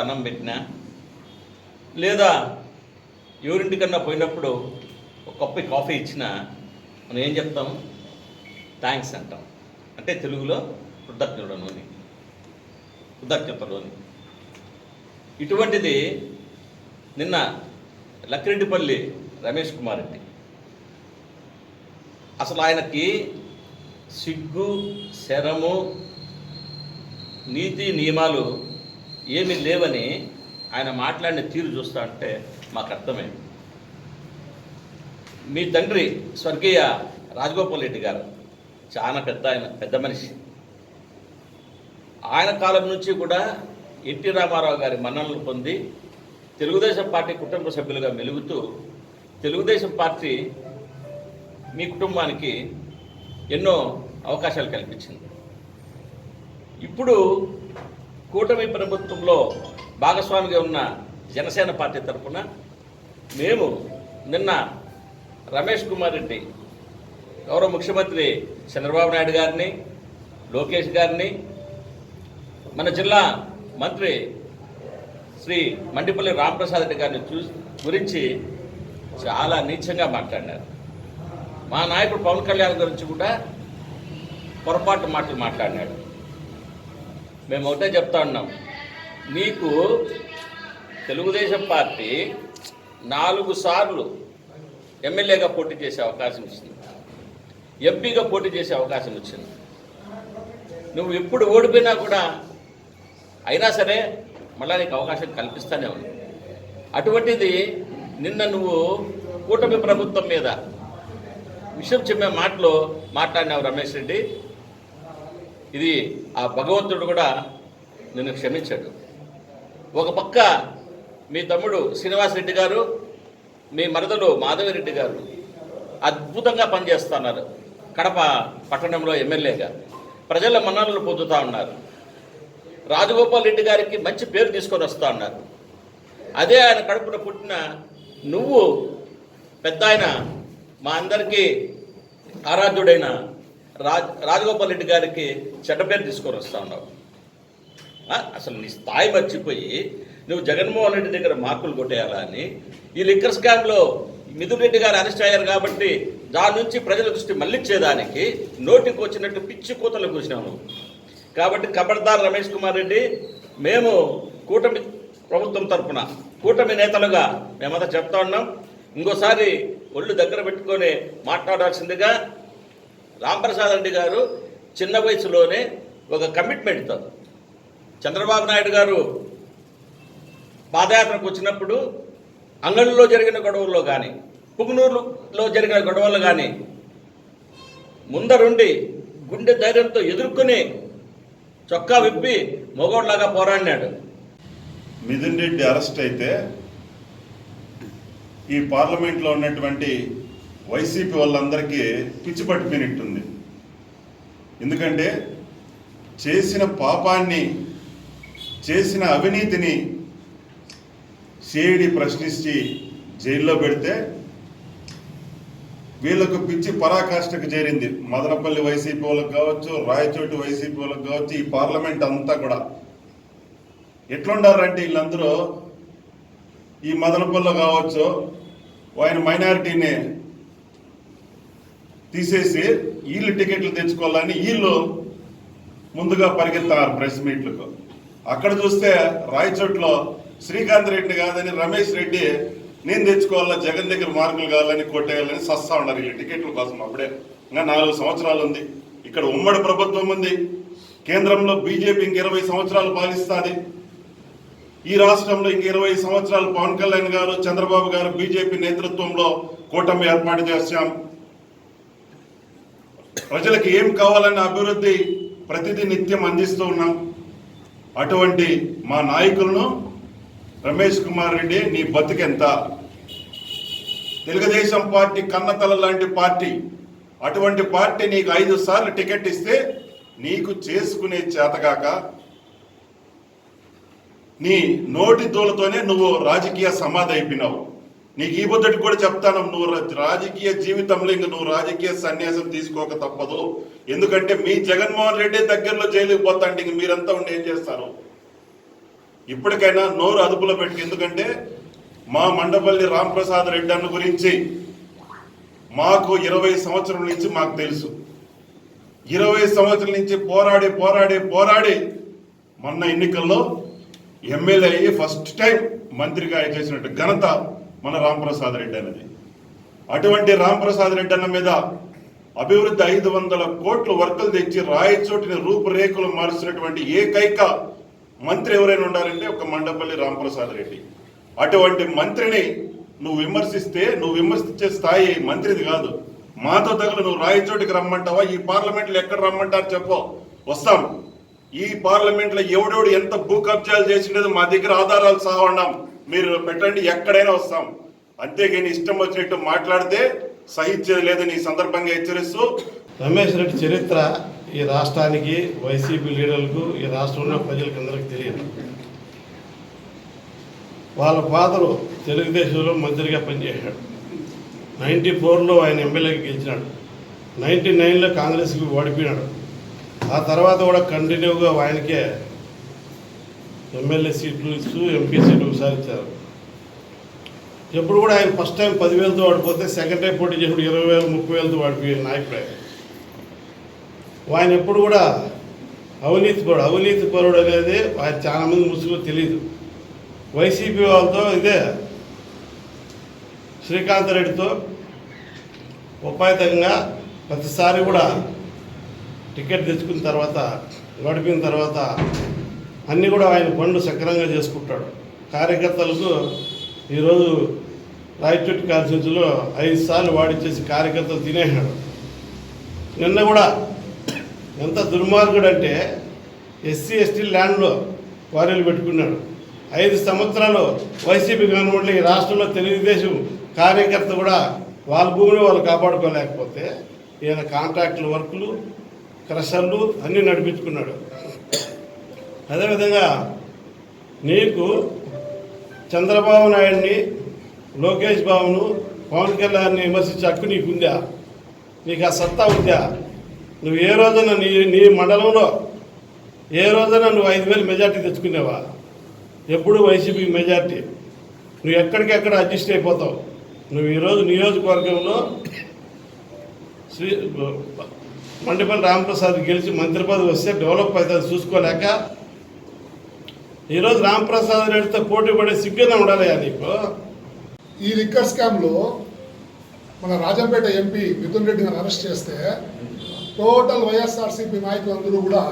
అన్నం పెట్టినా? లేదా ఎవరింటికన్నా పోయినప్పుడు ఒక కప్పు కాఫీ ఇచ్చినా? మనం ఏం చెప్తాం? థ్యాంక్స్ అంటాం. అంటే తెలుగులో కృతజ్ఞతలోని కృతజ్ఞతలోని. ఇటువంటిది నిన్న లక్కిరెడ్డిపల్లి రమేష్ కుమార్ రెడ్డి. అసలు ఆయనకి సిగ్గు శరము నీతి నియమాలు ఏమి లేవని ఆయన మాట్లాడిన తీరు చూస్తా అంటే మాకు అర్థమైంది మీ తండ్రి స్వర్గీయ రాజగోపాల్ రెడ్డి గారు చాలా పెద్ద ఆయన పెద్ద మనిషి. ఆయన కాలం నుంచి కూడా ఎన్టీ రామారావు గారి మన్ననలు పొంది తెలుగుదేశం పార్టీ కుటుంబ సభ్యులుగా మెలుగుతూ తెలుగుదేశం పార్టీ మీ కుటుంబానికి ఎన్నో అవకాశాలు కల్పించింది. ఇప్పుడు కూటమి ప్రభుత్వంలో భాగస్వామిగా ఉన్న జనసేన పార్టీ తరఫున మేము నిన్న రమేష్ కుమార్ రెడ్డి గౌరవ ముఖ్యమంత్రి చంద్రబాబు నాయుడు గారిని లోకేష్ గారిని మన జిల్లా మంత్రి శ్రీ మండిపల్లి రామప్రసాద్ రెడ్డి గారిని చూ గురించి చాలా నీచంగా మాట్లాడినారు. మా నాయకుడు పవన్ కళ్యాణ్ గురించి కూడా పొరపాటు మాటలు మాట్లాడినాడు. మేము ఒకటే చెప్తా ఉన్నాం. నీకు తెలుగుదేశం పార్టీ నాలుగు సార్లు ఎమ్మెల్యేగా పోటీ చేసే అవకాశం ఇచ్చింది ఎంపీగా పోటీ చేసే అవకాశం ఇచ్చింది నువ్వు ఎప్పుడు ఓడిపోయినా కూడా అయినా సరే మళ్ళా నీకు అవకాశం కల్పిస్తానే ఉంది. అటువంటిది నిన్న నువ్వు కూటమి ప్రభుత్వం మీద విషయం చెప్పే మాటలు మాట్లాడినావు రమేష్ రెడ్డి. ఇది ఆ భగవంతుడు కూడా నిన్ను క్షమించాడు. ఒక పక్క మీ తమ్ముడు శ్రీనివాస్ రెడ్డి గారు మీ మరదలు మాధవిరెడ్డి గారు అద్భుతంగా పనిచేస్తున్నారు. కడప పట్టణంలో ఎమ్మెల్యేగా. ప్రజల మన్ననలు పొందుతూ ఉన్నారు. రాజగోపాల్ రెడ్డి గారికి మంచి పేరు తీసుకొని వస్తూ ఉన్నారు. అదే ఆయన కడుపున పుట్టిన నువ్వు పెద్ద ఆయన మా అందరికీ ఆరాధ్యుడైన రాజ్ రాజగోపాల్ రెడ్డి గారికి చెడ్డ పేరు తీసుకొని వస్తా ఉన్నావు. అసలు నీ స్థాయి మర్చిపోయి నువ్వు జగన్మోహన్ రెడ్డి దగ్గర మార్కులు కొట్టేయాలా అని ఈ లిక్కర్ స్కామ్లో మిథున్ రెడ్డి గారు అరెస్ట్ అయ్యారు కాబట్టి దాని నుంచి ప్రజల దృష్టి మళ్ళించేదానికి నోటికి వచ్చినట్టు పిచ్చి కూతలు కూర్చున్నావు కాబట్టి కబడ్దార్ రమేష్ కుమార్ రెడ్డి మేము కూటమి ప్రభుత్వం తరఫున కూటమి నేతలుగా మేమంతా చెప్తా ఉన్నాం. ఇంకోసారి ఒళ్ళు దగ్గర పెట్టుకొని మాట్లాడాల్సిందిగా రాంప్రసాద్ రెడ్డి గారు చిన్న వయసులోనే ఒక కమిట్మెంట్తో చంద్రబాబు నాయుడు గారు పాదయాత్రకు వచ్చినప్పుడు అంగళ్ళలో జరిగిన గొడవల్లో కానీ పుగునూరులో జరిగిన గొడవలు కానీ ముందరుండి గుండె ధైర్యంతో ఎదుర్కొని చొక్కా విప్పి మొగోడ్లాగా పోరాడినాడు. మిథున్ రెడ్డి అరెస్ట్ అయితే ఈ పార్లమెంట్లో ఉన్నటువంటి వైసీపీ వాళ్ళందరికీ పిచ్చి పట్టిపోయినట్టుంది. ఎందుకంటే చేసిన పాపాన్ని చేసిన అవినీతిని సిఐడి ప్రశ్నించి జైల్లో పెడితే వీళ్ళకు పిచ్చి పరాకాష్ఠకు చేరింది. మదనపల్లి వైసీపీ వాళ్ళకి కావచ్చు రాయచోటి వైసీపీ వాళ్ళకి కావచ్చు ఈ పార్లమెంట్ అంతా కూడా. ఎట్లుండారంటే వీళ్ళందరూ ఈ మదనపల్లి కావచ్చు ఆయన మైనారిటీని తీసేసి వీళ్ళు టికెట్లు తెచ్చుకోవాలని వీళ్ళు ముందుగా పరిగెత్తారు ప్రెస్ మీట్లకు. అక్కడ చూస్తే రాయచోట్లో శ్రీకాంత్ రెడ్డి కాదని రమేష్ రెడ్డి నేను తెచ్చుకోవాలా జగన్ దగ్గర మార్కులు కావాలని కొట్టేయాలని సస్తా ఉన్నారు వీళ్ళు. టికెట్ల కోసం అప్పుడే. ఇంకా నాలుగు సంవత్సరాలు ఉంది. ఇక్కడ ఉమ్మడి ప్రభుత్వం ఉంది. కేంద్రంలో బీజేపీ ఇంక ఇరవై సంవత్సరాలు పాలిస్తుంది. ఈ రాష్ట్రంలో ఇంక ఇరవై సంవత్సరాలు పవన్ కళ్యాణ్ గారు చంద్రబాబు గారు బీజేపీ నేతృత్వంలో కూటమి ఏర్పాటు చేశాం. ప్రజలకు ఏం కావాలన్న అభివృద్ధి ప్రతిదీ నిత్యం అందిస్తూ ఉన్నాం. అటువంటి మా నాయకులను రమేష్ కుమార్ రెడ్డి నీ బతుకెంత? తెలుగుదేశం పార్టీ కన్నతల లాంటి పార్టీ. అటువంటి పార్టీ నీకు ఐదు సార్లు టికెట్ ఇస్తే నీకు చేసుకునే చేతగాక నీ నోటి దూలతోనే నువ్వు రాజకీయ సమాధి అయిపోయినావు. నీకు ఈ బుద్ధటి కూడా చెప్తాను నువ్వు రాజకీయ జీవితంలో ఇంక నువ్వు రాజకీయ సన్యాసం తీసుకోక తప్పదు. ఎందుకంటే మీ జగన్మోహన్ రెడ్డి దగ్గరలో జైలుకి పోతాండి ఇంక మీరంతా ఉండి ఏం చేస్తారు? ఇప్పటికైనా నోరు అదుపులో పెట్టి ఎందుకంటే మా మండపల్లి రాంప్రసాద్ రెడ్డి అన్న గురించి మాకు ఇరవై సంవత్సరం నుంచి మాకు తెలుసు. ఇరవై సంవత్సరాల నుంచి పోరాడి పోరాడి పోరాడి మొన్న ఎన్నికల్లో ఎమ్మెల్యే అయ్యి ఫస్ట్ టైం మంత్రిగా చేసినట్టు ఘనత మన రాంప్రసాద్ రెడ్డి అన్నది. అటువంటి రాంప్రసాద్ రెడ్డి అన్న మీద అభివృద్ధి ఐదు వందల కోట్లు వర్కులు తెచ్చి రాయచోటిని రూపురేఖలు మారుస్తున్నటువంటి ఏకైక మంత్రి ఎవరైనా ఉండాలంటే ఒక మండపల్లి రాంప్రసాద్ రెడ్డి. అటువంటి మంత్రిని నువ్వు విమర్శిస్తే నువ్వు విమర్శించే స్థాయి మంత్రిది కాదు. మాతో తగులు నువ్వు రాయచోటికి రమ్మంటావా? ఈ పార్లమెంట్లో ఎక్కడ రమ్మంటారు చెప్పు. వస్తాం. ఈ పార్లమెంట్లో ఎవడెవడు ఎంత భూ కబ్జాలు చేసిండేదో మా దగ్గర ఆధారాలు సహా ఉన్నాం. మీరు పెట్టండి ఎక్కడైనా వస్తాం. అంతేగాని ఇష్టం వచ్చినట్టు మాట్లాడితే సహించేది లేదని ఈ సందర్భంగా హెచ్చరిస్తూ రమేష్ రెడ్డి చరిత్ర ఈ రాష్ట్రానికి వైసీపీ లీడర్లకు ఈ రాష్ట్రంలో ప్రజలకు అందరికీ తెలియదు. వాళ్ళ ఫాదరు తెలుగుదేశంలో మంత్రిగా పనిచేశాడు. నైంటీ ఫోర్లో ఆయన ఎమ్మెల్యేకి గెలిచినాడు. నైంటీ నైన్లో కాంగ్రెస్కి ఓడిపోయినాడు. ఆ తర్వాత కూడా కంటిన్యూగా ఆయనకే ఎమ్మెల్యే సీట్లు ఇస్తూ ఎంపీ సీట్లు సాధించారు ఎప్పుడు కూడా ఆయన ఫస్ట్ టైం పదివేలతో వాడిపోతే సెకండ్ టైం పోటీ చేసినప్పుడు ఇరవై వేలు ముప్పై వేలతో ఓడిపోయిన నాయకుడు ఆయన. ఎప్పుడు కూడా అవినీతి పరుడు అవినీతి పరుడు అనేది ఆయన చాలామంది ముసుగు తెలియదు వైసీపీ వాళ్ళతో ఇదే శ్రీకాంత్ రెడ్డితో ఉపాయుతంగా ప్రతిసారి కూడా టికెట్ తెచ్చుకున్న తర్వాత గడిపిన తర్వాత అన్నీ కూడా ఆయన పనులు సక్రమంగా చేసుకుంటాడు. కార్యకర్తలకు ఈరోజు రాయచోటి కాన్స్టిట్యూన్సీలో ఐదు సార్లు వాడిచ్చేసి కార్యకర్తలు తినేసాడు నిన్న కూడా ఎంత దుర్మార్గుడు అంటే ఎస్సీ ఎస్టీ ల్యాండ్లో క్వారీలు పెట్టుకున్నాడు. ఐదు సంవత్సరాలు వైసీపీ గవర్నమెంట్లో ఈ రాష్ట్రంలో తెలుగుదేశం కార్యకర్త కూడా వాళ్ళ భూమిని వాళ్ళు కాపాడుకోలేకపోతే ఈయన కాంట్రాక్టులు వర్కులు క్రషర్లు అన్నీ నడిపించుకున్నాడు. అదేవిధంగా నీకు చంద్రబాబు నాయుడిని లోకేష్ బాబును పవన్ కళ్యాణ్ని విమర్శించే హక్కు నీకుందా? నీకు ఆ సత్తా ఉందా? నువ్వు ఏ రోజున నీ నీ మండలంలో ఏ రోజున నువ్వు ఐదు వేలు మెజార్టీ తెచ్చుకునేవా? ఎప్పుడు వైసీపీ మెజార్టీ? నువ్వు ఎక్కడికెక్కడ అడ్జస్ట్ అయిపోతావు? నువ్వు ఈరోజు నియోజకవర్గంలో శ్రీ మండిపల్లి రామప్రసాద్ గెలిచి మంత్రి పదవి వస్తే డెవలప్ అవుతుంది చూసుకోలేక ఈరోజు రామప్రసాద్ రెడ్డితో పోటీ పడే సిగ్గునే ఉండాలయా నీకు? ఈ లిక్కర్ స్కామ్లో మన రాజంపేట ఎంపీ మిథున్ రెడ్డి అరెస్ట్ చేస్తే టోటల్ వైఎస్ఆర్సీపీ నాయకులందరూ కూడా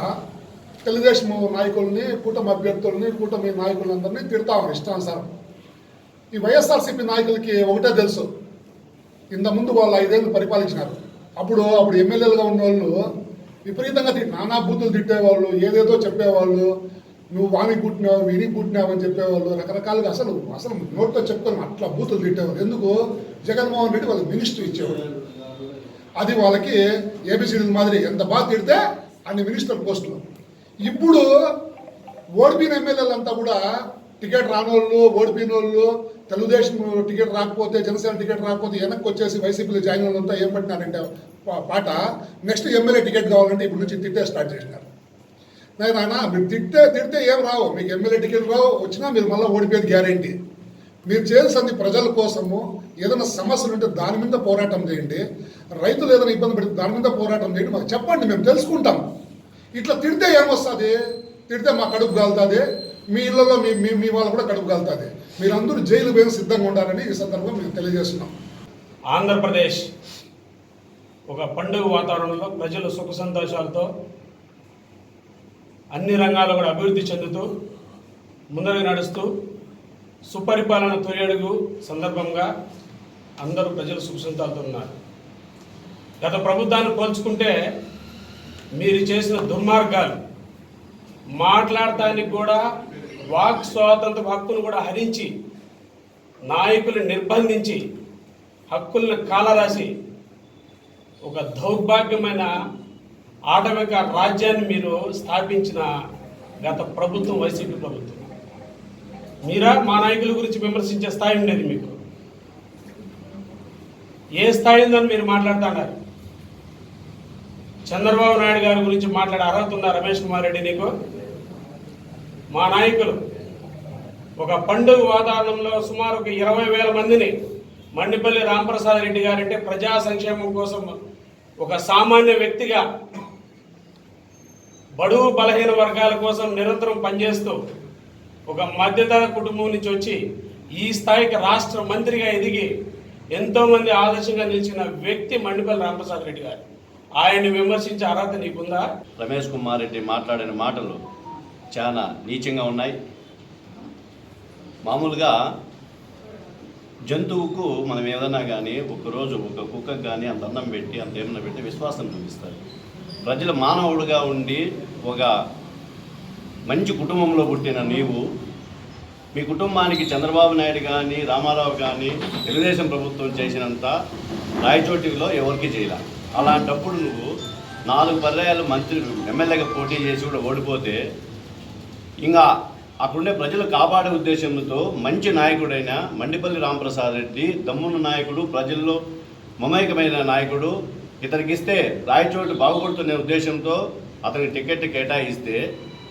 తెలుగుదేశం నాయకుల్ని కూటమి అభ్యర్థుల్ని కూటమి నాయకులందరినీ తిడతా ఉన్నారు ఇష్టానుసారం. ఈ వైఎస్ఆర్సీపీ నాయకులకి ఒకటే తెలుసు. ఇంత ముందు వాళ్ళు ఐదేళ్ళు పరిపాలించినారు. అప్పుడు అప్పుడు ఎమ్మెల్యేలుగా ఉన్న వాళ్ళు విపరీతంగా తిట్టి నానా బూతులు తిట్టేవాళ్ళు ఏదేదో చెప్పేవాళ్ళు నువ్వు వామి పుట్టినావు విని పుట్టినావు అని చెప్పేవాళ్ళు రకరకాలుగా అసలు అసలు నోట్తో చెప్పుకొని అట్లా బూతులు తిట్టేవాళ్ళు. ఎందుకు? జగన్మోహన్ రెడ్డి వాళ్ళకి మినిస్టర్ ఇచ్చేవాడు. అది వాళ్ళకి ఏబిసిడి మాదిరి ఎంత బాగా తిడితే అన్ని మినిస్టర్ పోస్టులు ఇప్పుడు ఓడిపోయిన ఎమ్మెల్యేలంతా కూడా టికెట్ రానోళ్ళు వాళ్ళు ఓడిపోయిన వాళ్ళు తెలుగుదేశం టికెట్ రాకపోతే జనసేన టికెట్ రాకపోతే వెనక్కి వచ్చేసి వైసీపీలో జాయిన్ వాళ్ళంతా ఏం పట్టినారంటే పాట నెక్స్ట్ ఎమ్మెల్యే టికెట్ కావాలంటే ఇప్పుడు నుంచి తిట్టే స్టార్ట్ చేసినారు. నాయన మీరు తిట్టే తిడితే ఏం రావు. మీకు ఎమ్మెల్యే టికెట్ రావు. వచ్చినా మీరు మళ్ళీ ఓడిపోయేది గ్యారంటీ మీరు చేయాల్సింది ప్రజల కోసము. ఏదైనా సమస్యలు ఉంటే దాని మీద పోరాటం చేయండి. రైతులు ఏదైనా ఇబ్బంది పెడితే దాని మీద పోరాటం చేయండి. మాకు చెప్పండి మేము తెలుసుకుంటాం. ఇట్లా తిడితే ఏమొస్తుంది తిడితే మా కడుపు కాలుతుంది మీ ఇళ్ళలో మీ మీ మీ వాళ్ళు కూడా కడుపు కాలుతుంది మీరందరూ జైలు పోయిన సిద్ధంగా ఉండాలని ఈ సందర్భంగా మేము తెలియజేస్తున్నాం. ఆంధ్రప్రదేశ్ ఒక పండుగ వాతావరణంలో ప్రజలు సుఖ సంతోషాలతో అన్ని రంగాల్లో కూడా అభివృద్ధి చెందుతూ ముందరకు నడుస్తూ సుపరిపాలన తొలి అడుగు సందర్భంగా అందరూ ప్రజలు సుఖ ఉన్నారు. గత ప్రభుత్వాన్ని పోల్చుకుంటే మీరు చేసిన దుర్మార్గాలు మాట్లాడటానికి కూడా వాక్ స్వాతంత్ర హక్కును కూడా హరించి నాయకులు నిర్బంధించి హక్కులను కాలరాసి ఒక దౌర్భాగ్యమైన ఆటవిక రాజ్యాన్ని మీరు స్థాపించిన గత ప్రభుత్వం వైసీపీ ప్రభుత్వం. మీరా మా నాయకుల గురించి విమర్శించే స్థాయి ఉండేది మీకు. ఏ స్థాయి ఉందని మీరు మాట్లాడుతున్నారు చంద్రబాబు నాయుడు గారి గురించి మాట్లాడే అర్హత ఉందా రమేష్ కుమార్ రెడ్డి నీకు? మా నాయకులు ఒక పండుగ వాతావరణంలో సుమారు ఒక ఇరవై వేల మందిని మండిపల్లి రాంప్రసాద్ రెడ్డి గారంటే ప్రజా సంక్షేమం కోసం ఒక సామాన్య వ్యక్తిగా బడుగు బలహీన వర్గాల కోసం నిరంతరం పనిచేస్తూ ఒక మధ్యతర కుటుంబం నుంచి వచ్చి ఈ స్థాయికి రాష్ట్ర మంత్రిగా ఎదిగి ఎంతోమంది ఆదర్శంగా నిలిచిన వ్యక్తి మండిపల్లి రామప్రసాద్ రెడ్డి గారు. ఆయన్ని విమర్శించే అర్హత నీకుందా? రమేష్ కుమార్ రెడ్డి మాట్లాడిన మాటలు చాలా నీచంగా ఉన్నాయి. మామూలుగా జంతువుకు మనం ఏదైనా కానీ ఒకరోజు ఒక కుక్కకు కానీ అంత అన్నం పెట్టి అంత ఏమన్నా పెట్టి విశ్వాసం చూపిస్తారు. ప్రజలు మానవుడిగా ఉండి ఒక మంచి కుటుంబంలో పుట్టిన నీవు మీ కుటుంబానికి చంద్రబాబు నాయుడు కానీ రామారావు కానీ తెలుగుదేశం ప్రభుత్వం చేసినంత రాయచోటిలో ఎవరికి చేయలే. అలాంటప్పుడు నువ్వు నాలుగు పర్యాయాలు మంత్రి ఎమ్మెల్యేగా పోటీ చేసి కూడా ఓడిపోతే ఇంకా అక్కడుండే ప్రజలు కాపాడే ఉద్దేశంతో మంచి నాయకుడైన మండిపల్లి రామప్రసాద్ రెడ్డి దమ్మున్న నాయకుడు ప్రజల్లో మమైకమైన నాయకుడు ఇతనికి ఇస్తే రాయచోటు బాగుపడుతున్న ఉద్దేశంతో అతనికి టికెట్ కేటాయిస్తే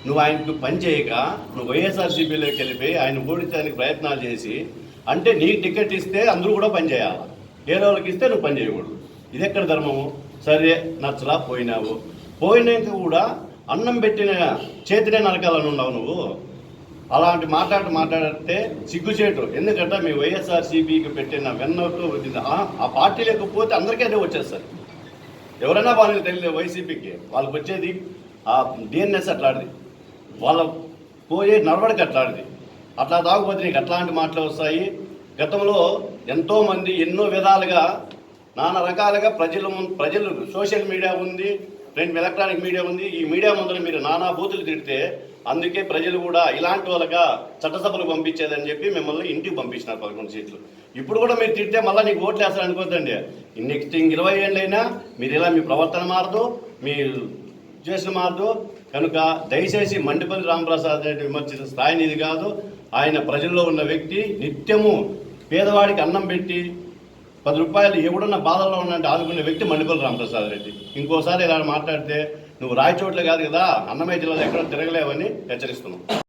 నువ్వు ఆయనకు పని చేయక నువ్వు వైఎస్ఆర్సీపీలోకి వెళ్ళిపోయి ఆయన ఓడించడానికి ప్రయత్నాలు చేసి అంటే నీ టికెట్ ఇస్తే అందరూ కూడా పని చేయాలి? వేరే వాళ్ళకి ఇస్తే నువ్వు పని చేయకూడదు. ఇది ఎక్కడ ధర్మము? సరే నచ్చలా పోయినావు. పోయినాక కూడా అన్నం పెట్టిన చేతినే నరకాలని ఉన్నావు నువ్వు. అలాంటి మాట్లాడి మాట్లాడితే సిగ్గుచేటు. ఎందుకంటే మీ వైఎస్ఆర్సీపీకి పెట్టిన వెన్నట్టు ఆ పార్టీ లేకపోతే అందరికీ అదే వచ్చేస్తారు ఎవరైనా వాళ్ళకి తెలియదు వైసీపీకి. వాళ్ళకి వచ్చేది ఆ డిఎన్ఎస్ అట్లాంటిది. వాళ్ళ పోయే నడవడికి అట్లాంటిది. అట్లా తాగుపోతే నీకు అట్లాంటి మాటలు వస్తాయి. గతంలో ఎంతోమంది ఎన్నో విధాలుగా నానా రకాలుగా ప్రజలు ప్రజలు సోషల్ మీడియా ఉంది. రెండు ఎలక్ట్రానిక్ మీడియా ఉంది. ఈ మీడియా ముందర మీరు నానా బూతులు తిడితే అందుకే ప్రజలు కూడా ఇలాంటి వాళ్ళగా చట్టసభలకు పంపించేదని చెప్పి మిమ్మల్ని ఇంటికి పంపించినారు పదకొండు సీట్లు. ఇప్పుడు కూడా మీరు తిడితే మళ్ళీ నీకు ఓట్లు వేస్తారు అనుకోద్దండి. నెక్స్ట్ ఇంక ఇరవై ఏళ్ళైనా మీరు ఇలా మీ ప్రవర్తన మారదు మీ చేసిన మారదు. కనుక దయచేసి మండిపల్లి రామప్రసాద్ రెడ్డి విమర్శించిన స్థాయిని ఇది కాదు. ఆయన ప్రజల్లో ఉన్న వ్యక్తి నిత్యము పేదవాడికి అన్నం పెట్టి పది రూపాయలు ఎవడన్నా బాధల్లో ఉన్నట్టు ఆదుకునే వ్యక్తి మండిపల్లి రామప్రసాద్ రెడ్డి. ఇంకోసారి ఇలా మాట్లాడితే నువ్వు రాయచోట్లే కాదు కదా అన్నమయ్య జిల్లాలో ఎక్కడ తిరగలేవని హెచ్చరిస్తున్నావు